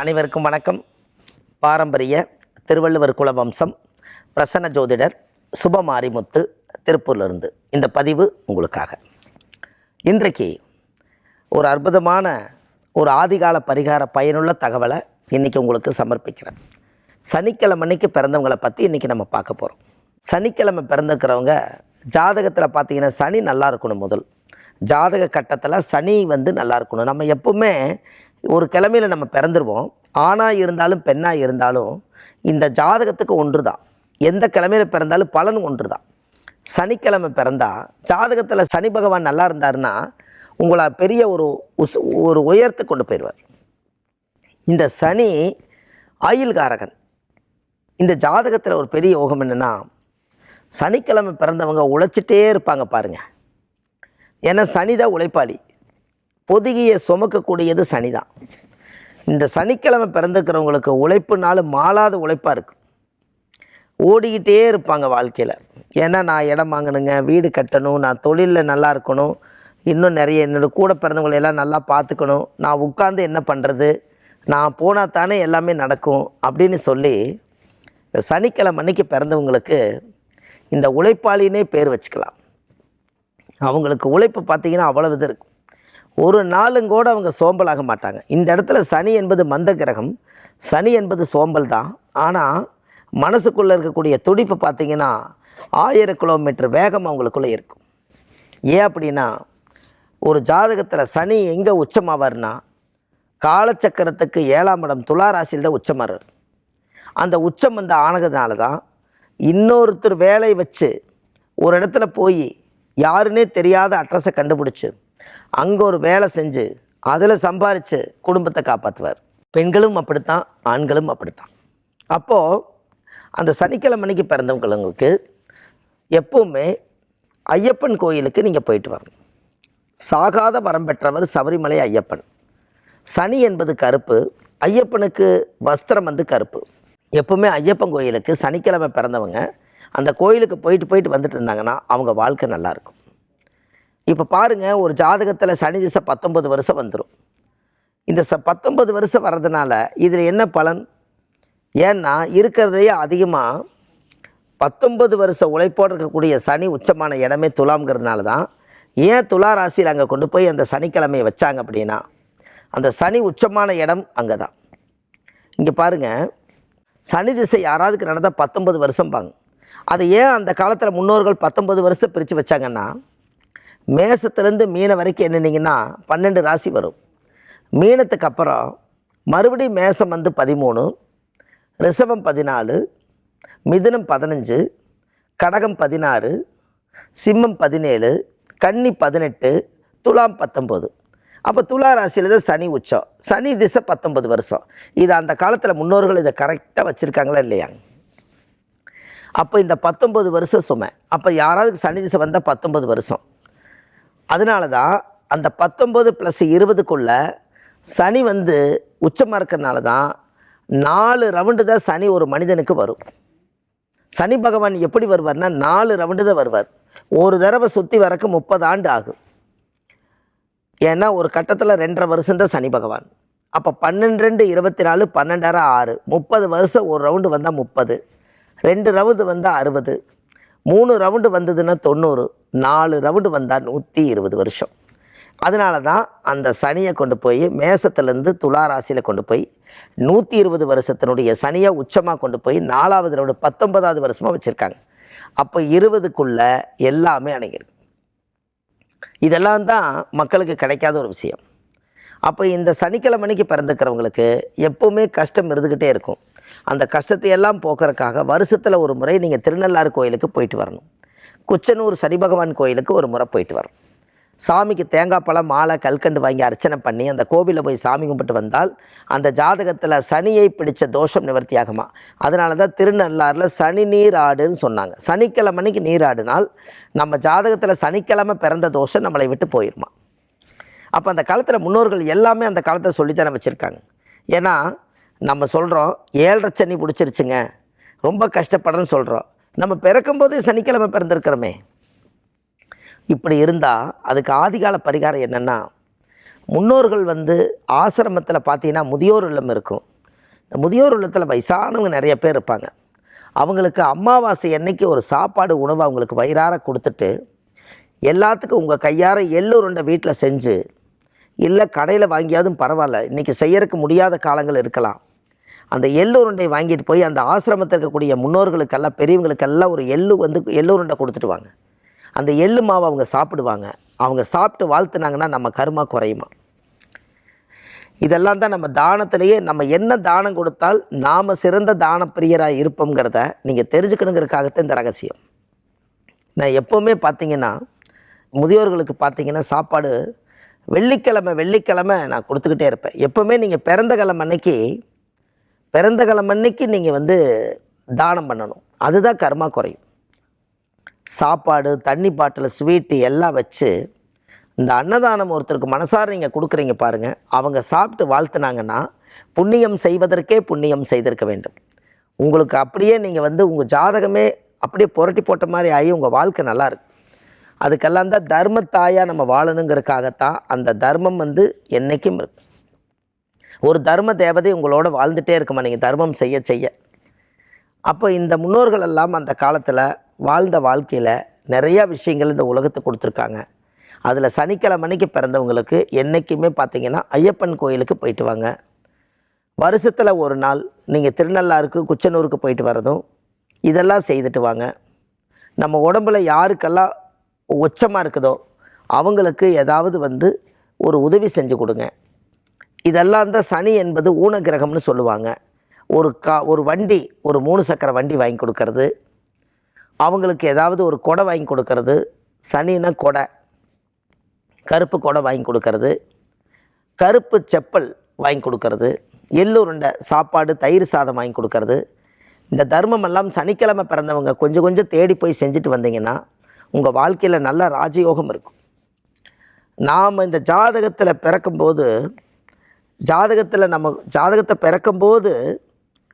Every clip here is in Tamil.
அனைவருக்கும் வணக்கம். பாரம்பரிய திருவள்ளுவர் குல வம்சம் பிரசன்ன ஜோதிடர் சுபமாரிமுத்து திருப்பூர்லேருந்து இந்த பதிவு உங்களுக்காக. இன்றைக்கு ஒரு அற்புதமான ஒரு ஆதிகால பரிகார பயனுள்ள தகவலை இன்றைக்கி உங்களுக்கு சமர்ப்பிக்கிறேன். சனிக்கிழமை அன்னைக்கு பிறந்தவங்களை பற்றி இன்றைக்கி நம்ம பார்க்க போகிறோம் சனிக்கிழமை பிறந்துக்கிறவங்க ஜாதகத்தில் பார்த்தீங்கன்னா சனி நல்லா இருக்கணும் முதல். ஜாதக கட்டத்தில் சனி வந்து நல்லா இருக்கணும். நம்ம எப்பவுமே ஒரு கிழமையில் நம்ம பிறந்துருவோம். ஆணாக இருந்தாலும் பெண்ணாக இருந்தாலும் இந்த ஜாதகத்துக்கு ஒன்று தான் எந்த கிழமையில் பிறந்தாலும் பலன் ஒன்று தான் சனிக்கிழமை பிறந்தா ஜாதகத்தில் சனி பகவான் நல்லா இருந்தாருன்னா உங்களை பெரிய ஒரு உஸ் ஒரு உயரத்தை கொண்டு போயிடுவார். இந்த சனி ஆயுள்காரகன் இந்த ஜாதகத்தில் ஒரு பெரிய யோகம் என்னென்னா சனிக்கிழமை பிறந்தவங்க உழைச்சிட்டே இருப்பாங்க பாருங்கள் ஏன்னா சனிதான் உழைப்பாளி. பொதுகியை சுமக்கக்கூடியது சனி தான் இந்த சனிக்கிழமை பிறந்துக்கிறவங்களுக்கு உழைப்புனால மாளாத உழைப்பாக இருக்கும் ஓடிக்கிட்டே இருப்பாங்க வாழ்க்கையில். ஏன்னா நான் இடம் வாங்கணுங்க வீடு கட்டணும் நான் தொழிலில் நல்லா இருக்கணும் இன்னும் நிறைய என்னோடய கூட பிறந்தவங்களை எல்லாம் நல்லா பார்த்துக்கணும் நான் உட்காந்து என்ன பண்ணுறது நான் போனால் தானே எல்லாமே நடக்கும் அப்படின்னு சொல்லி இந்த சனிக்கிழமை அன்னைக்கு பிறந்தவங்களுக்கு இந்த உழைப்பாளினே பேர் வச்சுக்கலாம். அவங்களுக்கு உழைப்பு பார்த்தீங்கன்னா அவ்வளவு இது இருக்கும். ஒரு நாளும் கூட அவங்க சோம்பலாக மாட்டாங்க. இந்த இடத்துல சனி என்பது மந்த கிரகம். சனி என்பது சோம்பல் தான். ஆனால் மனசுக்குள்ளே இருக்கக்கூடிய துடிப்பு பார்த்திங்கன்னா ஆயிரம் கிலோமீட்டர் வேகம் அவங்களுக்குள்ளே இருக்கும். ஏன் அப்படின்னா ஒரு ஜாதகத்தில் சனி எங்கே உச்சமாவார்னா காலச்சக்கரத்துக்கு ஏழாம் இடம் துளாராசியில் தான் உச்சமாறார். அந்த உச்சம் வந்து ஆனதுனால தான் இன்னொருத்தர் வேலை வச்சு ஒரு இடத்துல போய் யாருன்னே தெரியாத அட்ரஸை கண்டுபிடிச்சி அங்கே ஒரு வேலை செஞ்சு அதில் சம்பாரித்து குடும்பத்தை காப்பாற்றுவார் பெண்களும் அப்படித்தான் ஆண்களும் அப்படித்தான். அப்போது அந்த சனிக்கிழமை அன்னைக்கு பிறந்தவங்களுக்கு எப்போவுமே ஐயப்பன் கோயிலுக்கு நீங்கள் போயிட்டு வரணும் சாகாத வரம் பெற்றவர் சபரிமலை ஐயப்பன். சனி என்பது கருப்பு ஐயப்பனுக்கு வஸ்திரம் வந்து கருப்பு. எப்பவுமே ஐயப்பன் கோயிலுக்கு சனிக்கிழமை பிறந்தவங்க அந்த கோயிலுக்கு போயிட்டு போயிட்டு வந்துட்டு இருந்தாங்கன்னா அவங்க வாழ்க்கை நல்லாயிருக்கும் இப்போ பாருங்கள் ஒரு ஜாதகத்தில் சனி திசை பத்தொம்பது வருஷம் வந்துடும் இந்த ச பத்தொம்பது வருஷம் வர்றதுனால இதில் என்ன பலன்? ஏன்னா இருக்கிறதையே அதிகமாக பத்தொன்பது வருஷ உழைப்போடு இருக்கக்கூடிய சனி உச்சமான இடமே துலாம்ங்கிறதுனால தான் ஏன் துலா ராசியில் அங்கே கொண்டு போய் அந்த சனிக்கிழமையை வச்சாங்க அப்படின்னா அந்த சனி உச்சமான இடம் அங்கே தான். இங்கே பாருங்கள் சனி திசை யாராவதுக்கு நடந்தால் பத்தொன்பது வருஷம் பாங்க அதை ஏன் அந்த காலத்தில் முன்னோர்கள் பத்தொன்பது வருஷத்தை பிரித்து வச்சாங்கன்னா மேசத்துலேருந்து மீன வரைக்கும் என்னென்னிங்கன்னா பன்னெண்டு ராசி வரும். மீனத்துக்கு அப்புறம் மறுபடியும் மேசம் வந்து பதிமூணு ரிஷபம் பதினாலு மிதுனம் பதினஞ்சு கடகம் பதினாறு சிம்மம் பதினேழு கன்னி பதினெட்டு துலாம் பத்தொம்போது. அப்போ துலா ராசியில் தான் சனி உச்சம். சனி திசை பத்தொன்பது வருஷம். இது அந்த காலத்தில் முன்னோர்கள் இதை கரெக்டாக வச்சுருக்காங்களா இல்லையா? அப்போ இந்த பத்தொம்பது வருஷம் சுமை. அப்போ யாராவது சனி திசை வந்தால் பத்தொம்பது வருஷம். அதனால தான் அந்த பத்தொம்பது ப்ளஸ் இருபதுக்குள்ள சனி வந்து உச்சமாக இருக்கிறனால தான் நாலு ரவுண்டு தான் சனி ஒரு மனிதனுக்கு வரும். சனி பகவான் எப்படி வருவார்னா நாலு ரவுண்டு தான் வருவார். ஒரு தடவை சுற்றி வரக்கு முப்பது ஆண்டு ஆகும். ஏன்னா ஒரு கட்டத்தில் ரெண்டரை வருஷம் தான் சனி பகவான். அப்போ பன்னெண்டு ரெண்டு இருபத்தி நாலு பன்னெண்டாயிரம் ஆறு. முப்பது வருஷம் ஒரு ரவுண்டு வந்தால் முப்பது. ரெண்டு ரவுண்டு வந்தால் அறுபது. மூணு ரவுண்டு வந்ததுன்னா தொண்ணூறு. நாலு ரவுண்டு வந்தால் நூற்றி இருபது வருஷம். அதனால தான் அந்த சனியை கொண்டு போய் மேசத்துலேருந்து துலா ராசியில் கொண்டு போய் நூற்றி இருபது வருஷத்தினுடைய சனியை உச்சமாக கொண்டு போய் நாலாவது ரவுண்டு பத்தொன்பதாவது வருஷமாக வச்சுருக்காங்க. அப்போ இருபதுக்குள்ளே எல்லாமே அடங்கியிருக்கு இதெல்லாம் தான் மக்களுக்கு கிடைக்காத ஒரு விஷயம். அப்போ இந்த சனிக்கிழமைக்கு பிறந்துக்கிறவங்களுக்கு எப்போவுமே கஷ்டம் இருந்துக்கிட்டே இருக்கும். அந்த கஷ்டத்தை எல்லாம் போக்குறதுக்காக வருஷத்தில் ஒரு முறை நீங்கள் திருநள்ளாறு கோயிலுக்கு போயிட்டு வரணும். குச்சனூர் சனி பகவான் கோயிலுக்கு ஒரு முறை போயிட்டு வரோம். சாமிக்கு தேங்காய் பழம் மாலை கல்கண்டு வாங்கி அர்ச்சனை பண்ணி அந்த கோவிலில் போய் சாமி கும்பிட்டு வந்தால் அந்த ஜாதகத்தில் சனியை பிடித்த தோஷம் நிவர்த்தி ஆகுமா அதனால தான் திருநள்ளாறில் சனி நீராடுன்னு சொன்னாங்க. சனிக்கிழமைக்கு நீராடினால் நம்ம ஜாதகத்தில் சனிக்கிழமை பிறந்த தோஷம் நம்மளை விட்டு போயிருமா? அப்போ அந்த காலத்தில் முன்னோர்கள் எல்லாமே அந்த காலத்தை சொல்லித்தானே வச்சுருக்காங்க. ஏன்னா நம்ம சொல்கிறோம் ஏழரை சனி பிடிச்சிருச்சுங்க ரொம்ப கஷ்டப்படுறேன்னு சொல்கிறோம் நம்ம பிறக்கும்போதே சனிக்கிழமை பிறந்திருக்கிறோமே. இப்படி இருந்தால் அதுக்கு ஆதிகால பரிகாரம் என்னென்னா முன்னோர்கள் வந்து ஆசிரமத்தில் பார்த்தீங்கன்னா முதியோர் இல்லம் இருக்கும். இந்த முதியோர் இல்லத்தில் வயசானவங்க நிறைய பேர் இருப்பாங்க. அவங்களுக்கு அமாவாசை அன்னைக்கு ஒரு சாப்பாடு உணவு அவங்களுக்கு வயிறார கொடுத்துட்டு எல்லாத்துக்கும் உங்கள் கையார எள்ளுருண்டை வீட்டில் செஞ்சு இல்லை கடையில் வாங்கியாதும் பரவாயில்ல இன்றைக்கி செய்யறதுக்கு முடியாத காலங்கள் இருக்கலாம். அந்த எள்ளுருண்டை வாங்கிட்டு போய் அந்த ஆசிரமத்தில் இருக்கக்கூடிய முன்னோர்களுக்கெல்லாம் பெரியவங்களுக்கெல்லாம் ஒரு எள்ளு வந்து எள்ளுருண்டை கொடுத்துட்டு வாங்க. அந்த எள்ளு மாவை அவங்க சாப்பிடுவாங்க. அவங்க சாப்பிட்டு வாழ்த்துனாங்கன்னா நம்ம கருமா குறையுமா? இதெல்லாம் தான் நம்ம தானத்திலேயே நம்ம என்ன தானம் கொடுத்தால் நாம் சிறந்த தான பிரியராக இருப்போங்கிறத நீங்கள் தெரிஞ்சுக்கணுங்கிறதுக்காகத்தான் இந்த ரகசியம். நான் எப்போவுமே பார்த்தீங்கன்னா முதியோர்களுக்கு பார்த்தீங்கன்னா சாப்பாடு வெள்ளிக்கிழமை வெள்ளிக்கிழமை நான் கொடுத்துக்கிட்டே இருப்பேன். எப்போவுமே நீங்கள் பிறந்த கிழமை அன்னைக்கு பிறந்த கிழமை அன்னைக்கு நீங்கள் வந்து தானம் பண்ணணும். அதுதான் கர்மா குறையும். சாப்பாடு தண்ணி பாட்டில் ஸ்வீட்டு எல்லாம் வச்சு இந்த அன்னதானம் ஒருத்தருக்கு மனசார நீங்கள் கொடுக்குறீங்க பாருங்கள் அவங்க சாப்பிட்டு வாழ்த்துனாங்கன்னா புண்ணியம் செய்வதற்கே புண்ணியம் செய்திருக்க வேண்டும். உங்களுக்கு அப்படியே நீங்கள் வந்து உங்கள் ஜாதகமே அப்படியே புரட்டி போட்ட மாதிரி ஆகி உங்கள் வாழ்க்கை நல்லாயிருக்கு அதுக்கெல்லாம் தான் தர்மத்தாயாக நம்ம வாழணுங்கிறதுக்காகத்தான் அந்த தர்மம் வந்து என்றைக்கும் இருக்கு. ஒரு தர்ம தேவதை உங்களோட வாழ்ந்துட்டே இருக்குமா? நீங்கள் தர்மம் செய்ய செய்ய. அப்போ இந்த முன்னோர்கள் எல்லாம் அந்த காலத்தில் வாழ்ந்த வாழ்க்கையில் நிறையா விஷயங்கள் இந்த உலகத்துக்கு கொடுத்துருக்காங்க. அதில் சனிக்கிழமை அன்னைக்கு பிறந்தவங்களுக்கு என்றைக்குமே பார்த்தீங்கன்னா ஐயப்பன் கோயிலுக்கு போயிட்டு வாங்க. வருஷத்தில் ஒரு நாள் நீங்கள் திருநள்ளாருக்கு குச்சனூருக்கு போயிட்டு வரதும் இதெல்லாம் செய்துட்டு வாங்க. நம்ம உடம்புல யாருக்கெல்லாம் உச்சமாக இருக்குதோ அவங்களுக்கு ஏதாவது வந்து ஒரு உதவி செஞ்சு கொடுங்க. இதெல்லாம் தான் சனி என்பது ஊன கிரகம்னு சொல்லுவாங்க. ஒரு கா ஒரு வண்டி ஒரு மூணு சக்கர வண்டி வாங்கி கொடுக்கறது. அவங்களுக்கு ஏதாவது ஒரு கொடை வாங்கி கொடுக்கறது. சனின்னா கொடை. கருப்பு கொடை வாங்கி கொடுக்கறது. கருப்பு செப்பல் வாங்கி கொடுக்கறது. எள்ளுருண்டை சாப்பாடு தயிர் சாதம் வாங்கி கொடுக்கறது. இந்த தர்மம் எல்லாம் சனிக்கிழமை பிறந்தவங்க கொஞ்சம் கொஞ்சம் தேடி போய் செஞ்சுட்டு வந்தீங்கன்னா உங்கள் வாழ்க்கையில் நல்ல ராஜயோகம் இருக்கும். நாம் இந்த ஜாதகத்தில் பிறக்கும்போது ஜாதகத்தில் நம்ம ஜாதகத்தை பிறக்கும்போது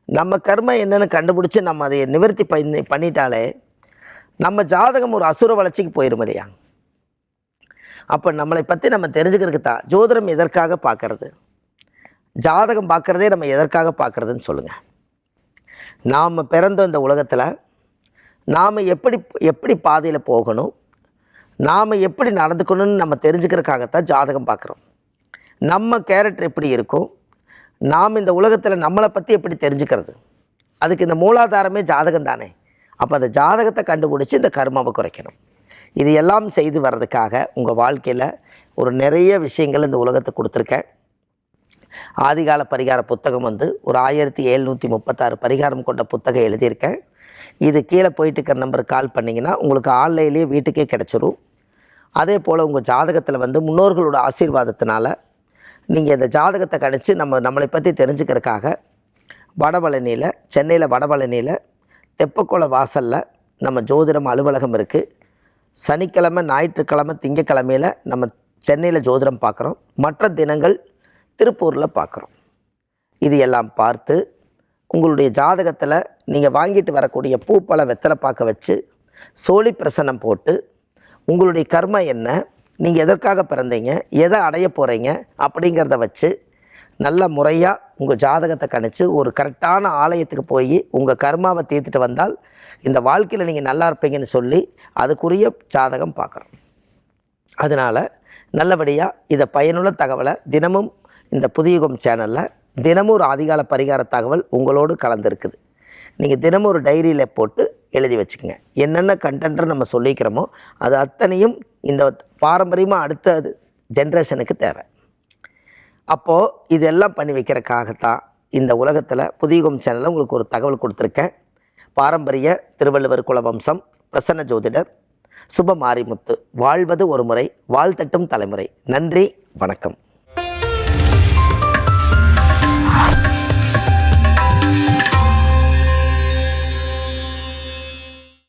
நம்ம கர்ம என்னென்னு கண்டுபிடிச்சி நம்ம அதை நிவர்த்தி பண்ணி பண்ணிட்டாலே நம்ம ஜாதகம் ஒரு அசுர வளர்ச்சிக்கு போயிடும் இல்லையா? அப்போ நம்மளை பற்றி நம்ம தெரிஞ்சுக்கிறதுக்கு தான் ஜோதிடம் எதற்காக பார்க்கறது? ஜாதகம் பார்க்குறதே நம்ம எதற்காக பார்க்குறதுன்னு சொல்லுங்கள் நாம் பிறந்த இந்த உலகத்தில் நாம் எப்படி எப்படி பாதையில் போகணும்? நாம் எப்படி நடந்துக்கணும்னு நம்ம தெரிஞ்சுக்கிறதுக்காகத்தான் ஜாதகம் பார்க்குறோம். நம்ம கேரக்டர் எப்படி இருக்கும் நாம் இந்த உலகத்தில் நம்மளை பற்றி எப்படி தெரிஞ்சுக்கிறது? அதுக்கு இந்த மூலாதாரமே ஜாதகம் தானே அப்போ அந்த ஜாதகத்தை கண்டுபிடிச்சி இந்த கர்மாவை குறைக்கணும். இது எல்லாம் செய்து வர்றதுக்காக உங்கள் வாழ்க்கையில் ஒரு நிறைய விஷயங்கள் இந்த உலகத்தை கொடுத்துருக்கேன். ஆதிகால பரிகார புத்தகம் வந்து ஒரு ஆயிரத்தி எழுநூற்றி முப்பத்தாறு பரிகாரம் கொண்ட புத்தகம் எழுதியிருக்கேன். இது கீழே போயிட்டு இருக்கிற நம்பருக்கு கால் பண்ணிங்கன்னா உங்களுக்கு ஆன்லைன்லேயே வீட்டுக்கே கிடச்சிரும். அதே போல் உங்கள் ஜாதகத்தில் வந்து முன்னோர்களோட ஆசீர்வாதத்தினால நீங்கள் இந்த ஜாதகத்தை கணித்து நம்ம நம்மளை பற்றி தெரிஞ்சுக்கிறதுக்காக வடபழனியில் சென்னையில் வடபழனியில் தெப்பக்குள வாசலில் நம்ம ஜோதிடம் அலுவலகம் இருக்குது சனிக்கிழமை ஞாயிற்றுக்கிழமை திங்கக்கிழமையில் நம்ம சென்னையில் ஜோதிடம் பார்க்குறோம். மற்ற தினங்கள் திருப்பூரில் பார்க்குறோம். இது எல்லாம் பார்த்து உங்களுடைய ஜாதகத்தில் நீங்கள் வாங்கிட்டு வரக்கூடிய பூப்பழ வெத்தலை பார்க்க வச்சு சோழி பிரசன்னம் போட்டு உங்களுடைய கர்மம் என்ன? நீங்கள் எதற்காக பிறந்தீங்க? எதை அடைய போகிறீங்க அப்படிங்கிறத வச்சு நல்ல முறையாக உங்கள் ஜாதகத்தை கணிச்சு ஒரு கரெக்டான ஆலயத்துக்கு போய் உங்கள் கர்மாவை தீர்த்துட்டு வந்தால் இந்த வாழ்க்கையில் நீங்கள் நல்லா இருப்பீங்கன்னு சொல்லி அதுக்குரிய ஜாதகம் பார்க்குறோம். அதனால் நல்லபடியாக இதை பயனுள்ள தகவலை தினமும் இந்த புதியுகம் சேனலில் தினமும் ஒரு அதிகால பரிகார தகவல் உங்களோடு கலந்துருக்குது. நீங்கள் தினமும் ஒரு டைரியில் போட்டு எழுதி வச்சுக்கோங்க. என்னென்ன கண்டென்ட் நம்ம சொல்லிக்கிறோமோ அது அத்தனையும் இந்த பாரம்பரியமாக அடுத்த ஜென்ரேஷனுக்கு தேவை. அப்போது இதெல்லாம் பண்ணி வைக்கிறக்காகத்தான் இந்த உலகத்தில் புதியுகம் சேனலில் உங்களுக்கு ஒரு தகவல் கொடுத்துருக்கேன். பாரம்பரிய திருவள்ளுவர் குலவம்சம் பிரசன்ன ஜோதிடர் சுப மாரிமுத்து வாழ்வது ஒரு முறை வாழ்த்தட்டும் தலைமுறை. நன்றி வணக்கம்.